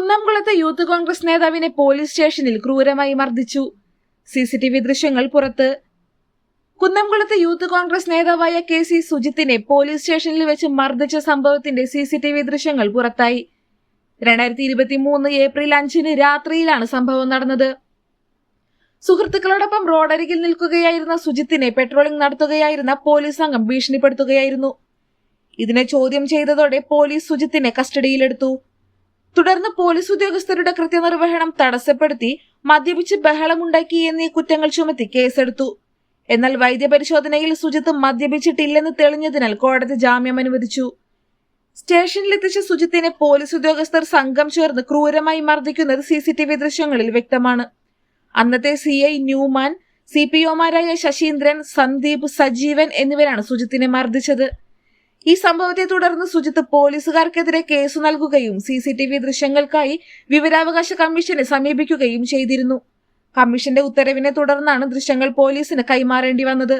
കുന്നംകുളത്തെ youth Congress നേതാവിനെ police സ്റ്റേഷനിൽ ക്രൂരമായി മർദ്ദിച്ചു. സി സി ടി വി ദൃശ്യങ്ങൾ പുറത്ത്. കുന്നംകുളത്ത് യൂത്ത് കോൺഗ്രസ് നേതാവായ കെ സി സുജിത്തിനെ പോലീസ് സ്റ്റേഷനിൽ വെച്ച് മർദ്ദിച്ച സംഭവത്തിന്റെ സി സി ടി വി ദൃശ്യങ്ങൾ പുറത്തായി. രണ്ടായിരത്തി ഇരുപത്തി മൂന്ന് ഏപ്രിൽ അഞ്ചിന് രാത്രിയിലാണ് സംഭവം നടന്നത്. സുഹൃത്തുക്കളോടൊപ്പം റോഡരികിൽ നിൽക്കുകയായിരുന്ന സുജിത്തിനെ പെട്രോളിംഗ് നടത്തുകയായിരുന്ന പോലീസ് സംഘം ഭീഷണിപ്പെടുത്തുകയായിരുന്നു. ഇതിനെ ചോദ്യം ചെയ്തതോടെ പോലീസ് സുജിത്തിനെ കസ്റ്റഡിയിലെടുത്തു. തുടർന്ന് പോലീസ് ഉദ്യോഗസ്ഥരുടെ കൃത്യനിർവഹണം തടസ്സപ്പെടുത്തി മദ്യപിച്ച് ബഹളമുണ്ടാക്കി എന്നീ കുറ്റങ്ങൾ ചുമത്തി കേസെടുത്തു. എന്നാൽ വൈദ്യപരിശോധനയിൽ സുജിത്ത് മദ്യപിച്ചിട്ടില്ലെന്ന് തെളിഞ്ഞതിനാൽ കോടതി ജാമ്യം അനുവദിച്ചു. സ്റ്റേഷനിലെത്തിച്ച സുജിത്തിനെ പോലീസ് ഉദ്യോഗസ്ഥർ സംഘം ചേർന്ന് ക്രൂരമായി മർദ്ദിക്കുന്നത് സി സി ടി വി ദൃശ്യങ്ങളിൽ വ്യക്തമാണ്. അന്നത്തെ C I Newman C P ഒമാരായ Saseendran Sandeep Sajeevan എന്നിവരാണ് സുജിത്തിനെ മർദ്ദിച്ചത്. ഈ സംഭവത്തെ തുടർന്ന് സുജിത്ത് പോലീസുകാർക്കെതിരെ കേസ് നൽകുകയും സി സി ടി വി ദൃശ്യങ്ങൾക്കായി വിവരാവകാശ കമ്മീഷനെ സമീപിക്കുകയും ചെയ്തിരുന്നു. കമ്മീഷന്റെ ഉത്തരവിനെ തുടർന്നാണ് ദൃശ്യങ്ങൾ പോലീസിന് കൈമാറേണ്ടി വന്നത്.